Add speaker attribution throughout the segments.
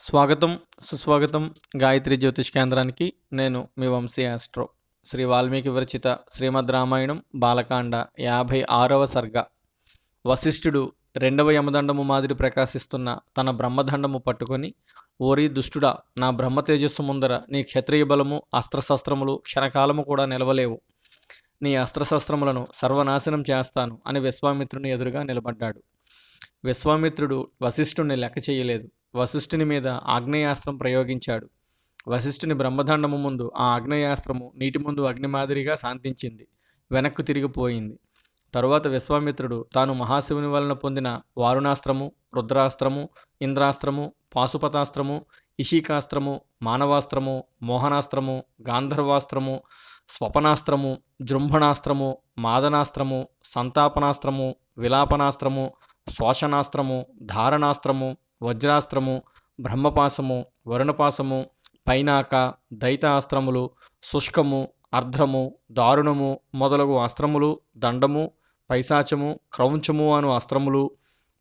Speaker 1: స్వాగతం సుస్వాగతం గాయత్రి జ్యోతిష్ కేంద్రానికి. నేను మీ వంశీ ఆస్ట్రో. శ్రీ వాల్మీకి విరచిత శ్రీమద్ రామాయణం బాలకాండ యాభై ఆరవ సర్గ. వశిష్ఠుడు రెండవ యమదండము మాదిరి ప్రకాశిస్తున్న తన బ్రహ్మదండము పట్టుకొని ఓరి దుష్టుడా నా బ్రహ్మ తేజస్సు ముందర నీ క్షత్రియ బలము అస్త్రశస్త్రములు క్షణకాలము కూడా నిలవలేవు. నీ అస్త్రశస్త్రములను సర్వనాశనం చేస్తాను అని విశ్వామిత్రుని ఎదురుగా నిలబడ్డాడు. విశ్వామిత్రుడు వశిష్ఠుని లెక్క చేయలేదు. వశిష్ఠుని మీద ఆగ్నేయాస్త్రం ప్రయోగించాడు. వశిష్ఠుని బ్రహ్మదండము ముందు ఆ ఆగ్నేయాస్త్రము నీటి ముందు అగ్ని మాదిరిగా శాంతించింది. వెనక్కు తిరిగిపోయింది. తరువాత విశ్వామిత్రుడు తాను మహాశివుని వలన పొందిన వారుణాస్త్రము రుద్రాస్త్రము ఇంద్రాస్త్రము పాశుపతాస్త్రము ఇషికాస్త్రము మానవాస్త్రము మోహనాస్త్రము గాంధర్వాస్త్రము స్వపనాస్త్రము జృంభణాస్త్రము మాదనాస్త్రము సంతాపనాస్త్రము విలాపనాస్త్రము శోషణాస్త్రము ధారణాస్త్రము వజ్రాస్త్రము బ్రహ్మపాసము వరుణపాసము పైనాక దైతాస్త్రములు శుష్కము అర్ధము దారుణము మొదలగు అస్త్రములు దండము పైశాచము క్రౌంచము అను అస్త్రములు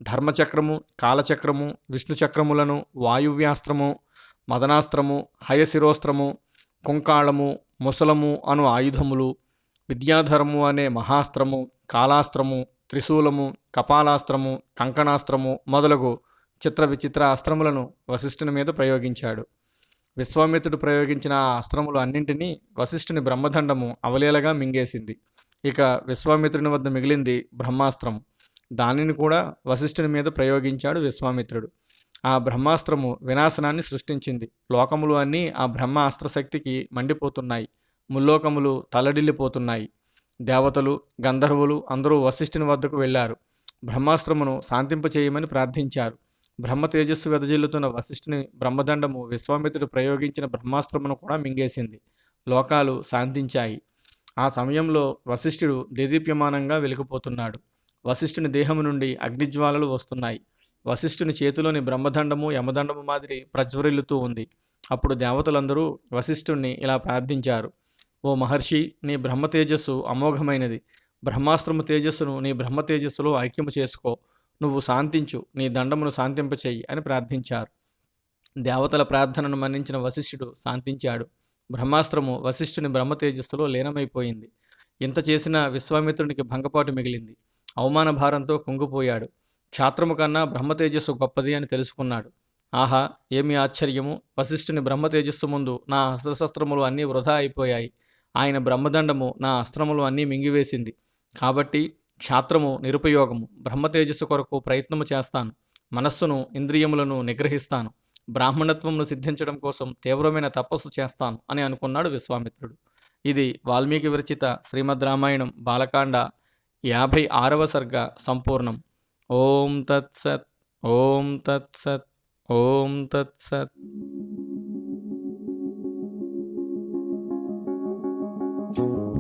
Speaker 1: ధర్మచక్రము కాలచక్రము విష్ణుచక్రములను వాయువ్యాస్త్రము మదనాస్త్రము హయశిరోస్త్రము కుంకాళము ముసలము అను ఆయుధములు విద్యాధరము అనే మహాస్త్రము కాలాస్త్రము త్రిశూలము కపాలాస్త్రము కంకణాస్త్రము మొదలగు చిత్ర విచిత్ర అస్త్రములను వశిష్ఠుని మీద ప్రయోగించాడు. విశ్వామిత్రుడు ప్రయోగించిన ఆ అస్త్రములు అన్నింటినీ వశిష్ఠుని బ్రహ్మదండము అవలీలగా మింగేసింది. ఇక విశ్వామిత్రుని వద్ద మిగిలింది బ్రహ్మాస్త్రం దానిని కూడా వశిష్ఠుని మీద ప్రయోగించాడు విశ్వామిత్రుడు. ఆ బ్రహ్మాస్త్రము వినాశనాన్ని సృష్టించింది. లోకములు అన్నీ ఆ బ్రహ్మ అస్త్రశక్తికి మండిపోతున్నాయి. ముల్లోకములు తలడిల్లిపోతున్నాయి. దేవతలు గంధర్వులు అందరూ వశిష్ఠుని వద్దకు వెళ్ళారు. బ్రహ్మాస్త్రమును శాంతింపచేయమని ప్రార్థించారు. బ్రహ్మ తేజస్సు వెదజిల్లుతున్న వశిష్ఠుని బ్రహ్మదండము విశ్వామిత్రుడు ప్రయోగించిన బ్రహ్మాస్త్రమును కూడా మింగేసింది. లోకాలు శాంతించాయి. ఆ సమయంలో వశిష్ఠుడు దేదీప్యమానంగా వెలికిపోతున్నాడు వశిష్ఠుని దేహము నుండి అగ్నిజ్వాలలు వస్తున్నాయి. వశిష్ఠుని చేతిలోని బ్రహ్మదండము యమదండము మాదిరి ప్రజ్వరిల్లుతూ ఉంది. అప్పుడు దేవతలందరూ వశిష్ఠుణ్ణి ఇలా ప్రార్థించారు. ఓ మహర్షి నీ బ్రహ్మ తేజస్సు అమోఘమైనది. బ్రహ్మాస్త్రము తేజస్సును నీ బ్రహ్మ తేజస్సులో ఐక్యము చేసుకో. నువ్వు శాంతించు. నీ దండమును శాంతింపచేయి అని ప్రార్థించారు. దేవతల ప్రార్థనను మన్నించిన వశిష్ఠుడు శాంతించాడు. బ్రహ్మాస్త్రము వశిష్ఠుని బ్రహ్మ తేజస్సులో లీనమైపోయింది. ఇంత చేసిన విశ్వామిత్రునికి భంగపాటు మిగిలింది. అవమాన భారంతో కుంగిపోయాడు. క్షాత్రము కన్నా బ్రహ్మ తేజస్సు గొప్పది అని తెలుసుకున్నాడు. ఆహా ఏమి ఆశ్చర్యము? వశిష్ఠుని బ్రహ్మ తేజస్సు ముందు నా అస్త్రశస్త్రములు అన్నీ వృధా అయిపోయాయి. ఆయన బ్రహ్మదండము నా అస్త్రములు అన్నీ మింగివేసింది. కాబట్టి క్షాత్రము నిరుపయోగము. బ్రహ్మ తేజస్సు కొరకు ప్రయత్నము చేస్తాను. మనస్సును ఇంద్రియములను నిగ్రహిస్తాను. బ్రాహ్మణత్వమును సిద్ధించడం కోసం తీవ్రమైన తపస్సు చేస్తాను అని అనుకున్నాడు విశ్వామిత్రుడు. ఇది వాల్మీకి విరచిత శ్రీమద్ రామాయణం బాలకాండ యాభై ఆరవ సర్గ సంపూర్ణం. ఓం తత్సత్ ఓం తత్సత్ ఓం తత్సత్
Speaker 2: thank you